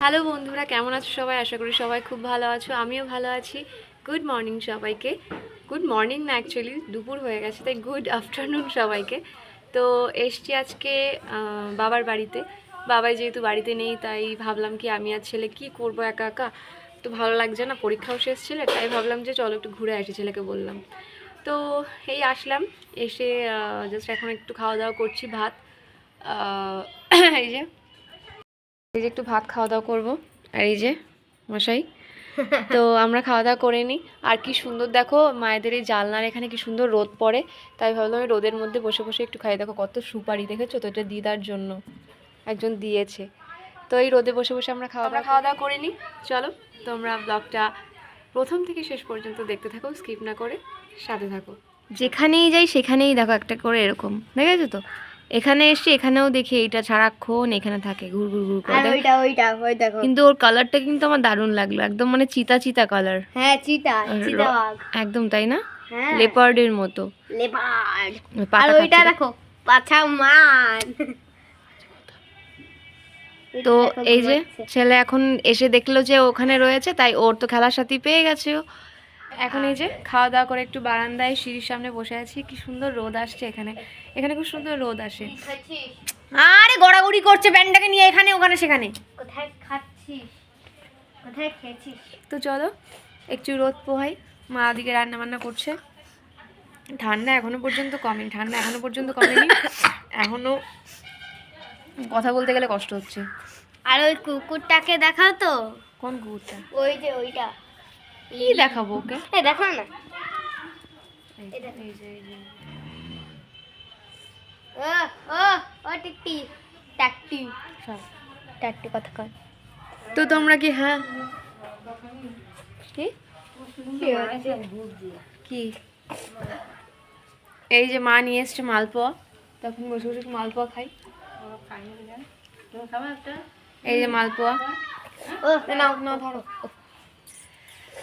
Hello বন্ধুরা, কেমন আছো সবাই? আশা করি সবাই খুব ভালো আছো, আমিও ভালো আছি। গুড মর্নিং সবাইকে। গুড মর্নিং না অ্যাকচুয়ালি দুপুর হয়ে গেছে, তাই গুড আফটারনুন সবাইকে। তো এসছি আজকে বাবার বাড়িতে। বাবাই যেহেতু বাড়িতে নেই, তাই ভাবলাম কি আমি আর ছেলে কি করব একা একা? তো ভালো লাগছে না, পরীক্ষাও শেষ ছিল, তাই ভাবলাম যে চলো একটু ঘুরে আসি ছেলেকে বললাম। তো এই আসলাম, এসে জাস্ট এখন একটু খাওয়া দাওয়া করছি, ভাত। এই যে এই যে একটু ভাত খাওয়া দাওয়া করব। আর এই যে মশাই। তো আমরা খাওয়া দাওয়া করে নিই। আর কি সুন্দর দেখো মায়েদের এই জানলার এখানে কি সুন্দর রোদ পড়ে। তাই ভাবলাম এই রোদের মধ্যে বসে বসে একটু খাই। দেখো কত সুপারি দেখেছ? তো এটা দিদার জন্য। একজন দিয়েছে। তো এই রোদে বসে বসে আমরা খাওয়া দাওয়া খাওয়া দাওয়া করে নিই। চলো তোমরা ব্লগটা প্রথম থেকে শেষ পর্যন্ত দেখতে থাকো স্কিপ না করে সাথে থাকো। যেখানেই যাই সেখানেই দেখো একটা করে এরকম। দেখেছ তো? এখানে এসে এখানেও দেখি এইটা সারাক্ষণ এখানে থাকে ঘুর ঘুর ঘুর করে ওইটা ওইটা ওই দেখো। কিন্তু ওর কালারটা কিন্তু আমার দারুণ লাগল একদম মানে চিতা চিতা কালার হ্যাঁ চিতা চিতা একদম তাই না? হ্যাঁ। লেপার্ডের মতো। লেপার্ড আর ওইটা দেখো পাছা মান। তো এই যে ছেলে এখন এসে দেখল যে ওখানে রয়েছে তাই ওর তো খেলার সাথী পেয়ে গেছে ও। এখন এই যে খাওয়া দাওয়া করে একটু বারান্দায় সিঁড়ির সামনে বসে আছি। কি সুন্দর রোদ আসছে এখানে। এখানে খুব সুন্দর রোদ আসে। আরে গড়াগড়ি করছে ব্যান্ডটাকে নিয়ে এখানে ওখানে সেখানে। কোথায় খাচ্ছিস? কোথায় খেয়েছিস? তো চলো একটু রোদ পোহাই। মা দিকে রান্না বান্না করছে। ঠান্ডা এখনও পর্যন্ত কমেনি ঠান্ডা এখনও পর্যন্ত কমেনি। এখনও কথা বলতে গেলে কষ্ট হচ্ছে। আর ওই কুকুরটাকে দেখাও তো। কোন কুকুরটা? ওই যে ওইটা। কি দেখাবো ওকে? এ দেখো না। ও ও ও টিকটি। টাকটি। সব। টাকটি কথা কর তো তোমরা কি হ্যাঁ? কি? কি এই যে মা নিয়ে এসছে মালপোয়া। তখন বসে বসে মালপোয়া খাই। এই যে মালপোয়া। ও নাও নাও ধরো।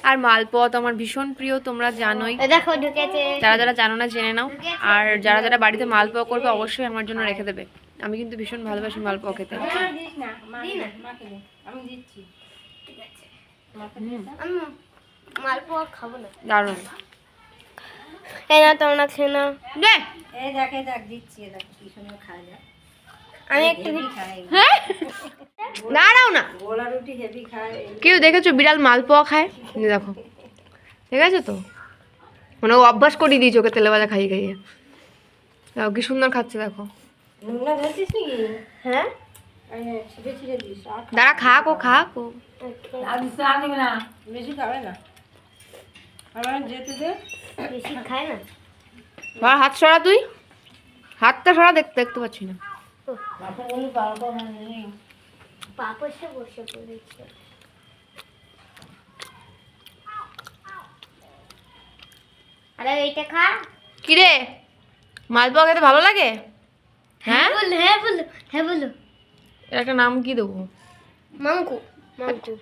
আর মালপোয়া তো আমার ভীষণ প্রিয় তোমরা জানোই। এ দেখো ঢুকেছে। যারা যারা জানো না জেনে নাও। আর যারা যারা বাড়িতে মালপোয়া করবে অবশ্যই আমার জন্য রেখে দেবে। আমি কিন্তু ভীষণ ভালোবাসি মালপোয়া খেতে। মালপোয়া খাব না। দারুণ। এই না তোমরা খেয়ে নাও। দে। আমি একটু হ্যাঁ? দাঁড়াও না। কেউ দেখেছ বিড়াল মালপোয়া খায়? দেখো। ঠিক আছে তো? মানে অভ্যাস করিয়ে দিয়েছে ওকে তেলে ভাজা খাইয়ে খাইয়ে। দেখো কি সুন্দর খাচ্ছে দেখো। হ্যাঁ? দাঁড়া খাক ও খাক ও। বেশি না। আর হাত সরা তুই। হাতটা সরা দেখতে দেখতে পাচ্ছি না। পাপসে বসে পড়েছে। আরে এইটা খা। কিরে? মালপোয়া খেতে ভালো লাগে? হ্যাঁ? বল হ্যাঁ বলো হ্যাঁ বলো। এর একটা নাম কি দেবো? মাংকু মাংকু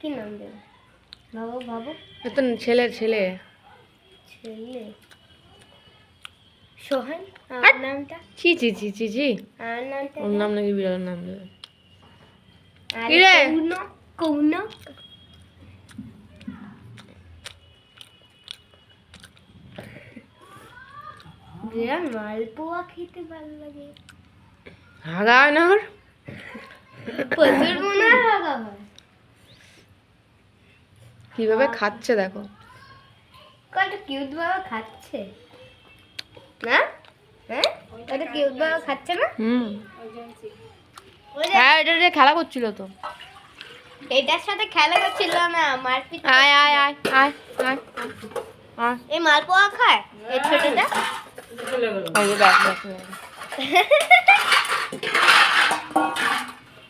কি নাম দেবে? ভাবো ভাবো। এ তো ছেলের ছেলে। ছেলে। সোহান নামটা? ছি ছি ছি ছি ছি। ওর নাম নাকি বিড়ালের নাম দেবে। আর কি রে? কৌন মালপোয়া খেতে ভালো লাগে হাগা না ওর প্রচুর মনে হয় কীভাবে খাচ্ছে দেখো কত কিউট বাবা খাচ্ছে না হ্যাঁ কত কিউট বাবা খাচ্ছে না হুম হ্যাঁ এটা যে খেলা করছিল তো। এটার সাথে খেলা করছিল না মারপিট আয় আয় আয় আয় আয় আয়। এই মালপোয়া খায়? এই ছোটটা? দেখ, দেখ।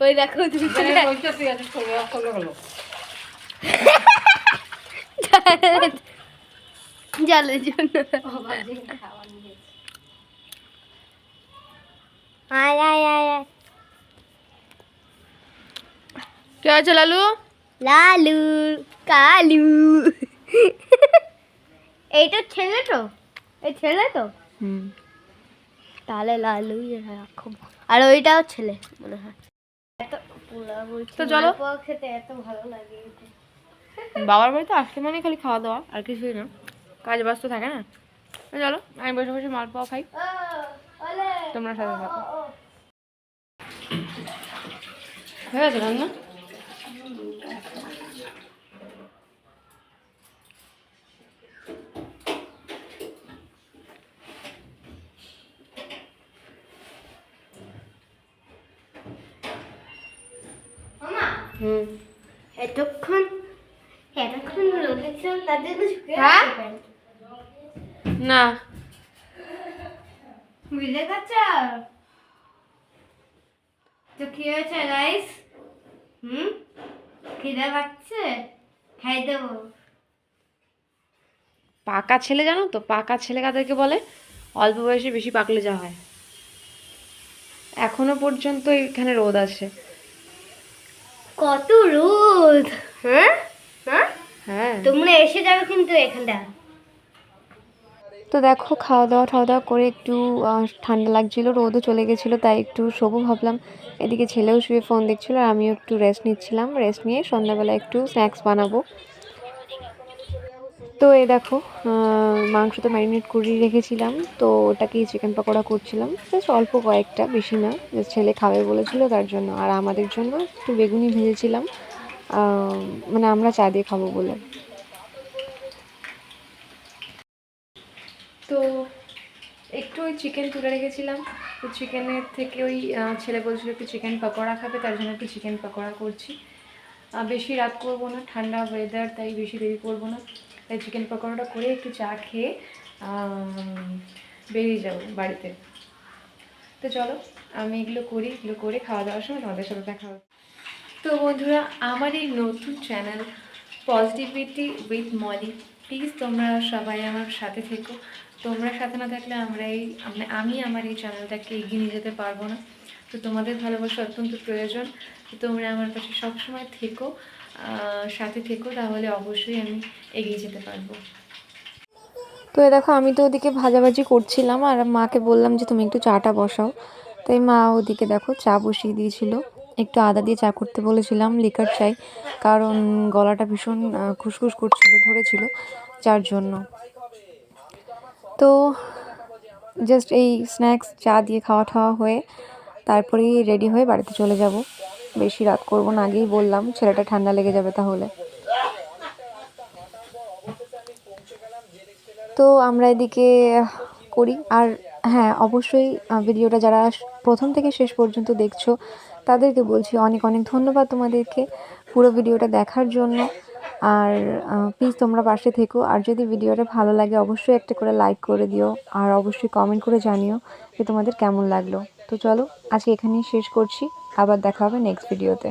ওই দেখো দুইটা জলের জন্য। আয় আয় আয় আয়। কি হয়েছে লালু? লালু কালু। এইটা ছেলে তো এই ছেলে তো। হুম। তাহলে লালু রাখো। আর ওইটাও ছেলে মনে হয়। তো চলো। খেতে এত ভালো লাগে বাবার বাড়িতে আসলে মানে খালি খাওয়া দাওয়া আর কিছুই না। কাজ ব্যস্ত থাকে না। চলো আমি বসে বসে মালপোয়া খাই। ও, ওলে। তোমরা সাথে থাকো। হয়ে গেছে রান্না? এতক্ষণ এতক্ষণ রোদে ছিলাম তাদের? গেছে। না বুঝতে পারছ তো কি হয়েছে রাইস হুম? খিদে পাচ্ছে? খাই দেবো। পাকা ছেলে জানো তো? পাকা ছেলে কাদেরকে বলে? অল্প বয়সে বেশি পাকলে যা হয়। এখনও পর্যন্ত এখানে রোদ আছে। কত রোদ? হ্যাঁ? হ্যাঁ? হ্যাঁ। তোমরা এসে যাবে কিন্তু এখানটা। তো দেখো খাওয়া দাওয়া খাওয়া দাওয়া করে একটু ঠান্ডা লাগছিল, রোদও চলে গেছিল, তাই একটু শোবো ভাবলাম। এদিকে ছেলেও শুয়ে ফোন দেখছিলো, আর আমিও একটু রেস্ট নিচ্ছিলাম। রেস্ট নিয়ে সন্ধ্যাবেলা একটু স্ন্যাক্স বানাবো। তো এ দেখো মাংস তো ম্যারিনেট করে রেখেছিলাম, তো ওটাকেই চিকেন পকোড়া করছিলাম। জাস্ট অল্প কয়েকটা, বেশি না। ছেলে খাবে বলেছিল, তার জন্য। আর আমাদের জন্য একটু বেগুনি ভেজেছিলাম। মানে আমরা চা দিয়ে খাব বলে তো একটু ওই চিকেন তুলে রেখেছিলাম। তো চিকেনের থেকে ওই ছেলে বলছিল একটু চিকেন পকোড়া খাবে, তার জন্য একটু চিকেন পকোড়া করছি। বেশি রাত করব না, ঠান্ডা ওয়েদার তাই বেশি দেরি করব না। তাই চিকেন পকোড়াটা করে একটু চা খেয়ে বেরিয়ে যাব বাড়িতে। তো চলো, আমি এগুলো করি, এগুলো করে খাওয়া দাওয়ার সময় তোমাদের সাথে দেখা হবে। তো বন্ধুরা, আমার এই নতুন channel positivity with Molly please তোমরা সবাই আমার সাথে থেকো। তোমরা সাথে না থাকলে আমরা এই মানে আমি আমার এই চ্যানেলটাকে এগিয়ে নিয়ে যেতে পারব না। তো তোমাদের ভালোবাসা অত্যন্ত প্রয়োজন। তো তোমরা আমার পাশে সবসময় থেকো সাথে থেকো, তাহলে অবশ্যই আমি এগিয়ে যেতে পারব। তো এ দেখো, আমি তো ওদিকে ভাজাভাজি করছিলাম, আর মাকে বললাম যে তুমি একটু চাটা বসাও। তাই মা ওদিকে দেখো, চা বসিয়ে দিয়েছিল। একটু আদা দিয়ে চা করতে বলেছিলাম, লিকার চাই, কারণ গলাটা ভীষণ খুসখুস করছিল, ধরেছিল, যার জন্য। তো জাস্ট এই স্ন্যাক্স চা দিয়ে খাওয়া ঠাওয়া হয়ে তারপরেই রেডি হয়ে বাড়িতে চলে যাব। বেশি রাত করব না, আগেই বললাম, ছেলেটা ঠান্ডা লেগে যাবে তাহলে। তো আমরা এদিকে করি। আর হ্যাঁ অবশ্যই ভিডিওটা যারা প্রথম থেকে শেষ পর্যন্ত দেখছ, তাদেরকে বলছি অনেক অনেক ধন্যবাদ তোমাদেরকে পুরো ভিডিওটা দেখার জন্য। আর প্লিজ তোমরা পাশে থেকো। আর যদি ভিডিওটা ভালো লাগে, অবশ্যই একটা করে লাইক করে দিও। আর অবশ্যই কমেন্ট করে জানিও যে তোমাদের কেমন লাগল। তো চলো, আজকে এখানেই শেষ করছি। আবার দেখা হবে নেক্সট ভিডিওতে